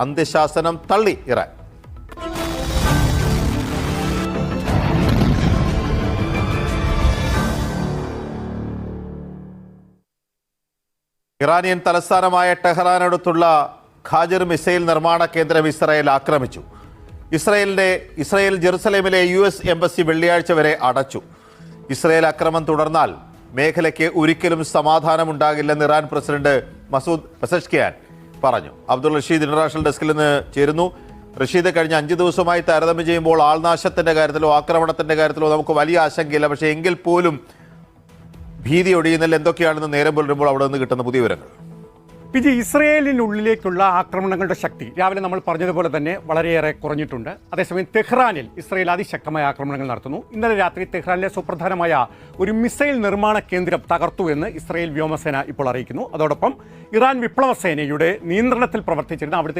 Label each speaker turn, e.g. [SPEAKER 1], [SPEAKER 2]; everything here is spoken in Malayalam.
[SPEAKER 1] അന്ത്യശാസനം തള്ളി ഇറാൻ. ഇറാനിയൻ തലസ്ഥാനമായ ടെഹ്റാനടുത്തുള്ള ഖാജർ മിസൈൽ നിർമ്മാണ കേന്ദ്രം ഇസ്രായേൽ ആക്രമിച്ചു. ഇസ്രായേലിന്റെ ഇസ്രായേൽ ജെറുസലേമിലെ യു എസ് എംബസി വെള്ളിയാഴ്ച വരെ അടച്ചു. ഇസ്രായേൽ ആക്രമണം തുടർന്നാൽ മേഖലയ്ക്ക് ഒരിക്കലും സമാധാനമുണ്ടാകില്ലെന്ന് ഇറാൻ പ്രസിഡന്റ് മസൂദ് പെസഷ്കിയാൻ പറഞ്ഞു. അബ്ദുൾ റഷീദ് ഇന്റർനാഷണൽ ഡെസ്കിൽ നിന്ന് ചേരുന്നു. റഷീദ് കഴിഞ്ഞ അഞ്ച് ദിവസമായി താരതമ്യം ചെയ്യുമ്പോൾ ആൾനാശത്തിന്റെ കാര്യത്തിലോ ആക്രമണത്തിന്റെ കാര്യത്തിലോ നമുക്ക് വലിയ ആശങ്കയില്ല. പക്ഷേ എങ്കിൽ പോലും ഭീതി ഒഴിയുന്നില്ല എന്തൊക്കെയാണെന്ന് നേരം പുലരുമ്പോൾ അവിടെ നിന്ന് കിട്ടുന്ന പുതിയ വിവരങ്ങൾ.
[SPEAKER 2] ഇത് ഇസ്രയേലിനുള്ളിലേക്കുള്ള ആക്രമണങ്ങളുടെ ശക്തി. രാവിലെ നമ്മൾ പറഞ്ഞതുപോലെ തന്നെ വളരെയേറെ കുറഞ്ഞിട്ടുണ്ട്. അതേസമയം തെഹ്റാനിൽ ഇസ്രയേൽ അതിശക്തമായ ആക്രമണങ്ങൾ നടത്തുന്നു. ഇന്നലെ രാത്രി തെഹ്റാനിലെ സുപ്രധാനമായ ഒരു മിസൈൽ നിർമ്മാണ കേന്ദ്രം തകർത്തു എന്ന് ഇസ്രയേൽ വ്യോമസേന ഇപ്പോൾ അറിയിക്കുന്നു. അതോടൊപ്പം ഇറാൻ വിപ്ലവ സേനയുടെ നിയന്ത്രണത്തിൽ പ്രവർത്തിച്ചിരുന്ന അവിടുത്തെ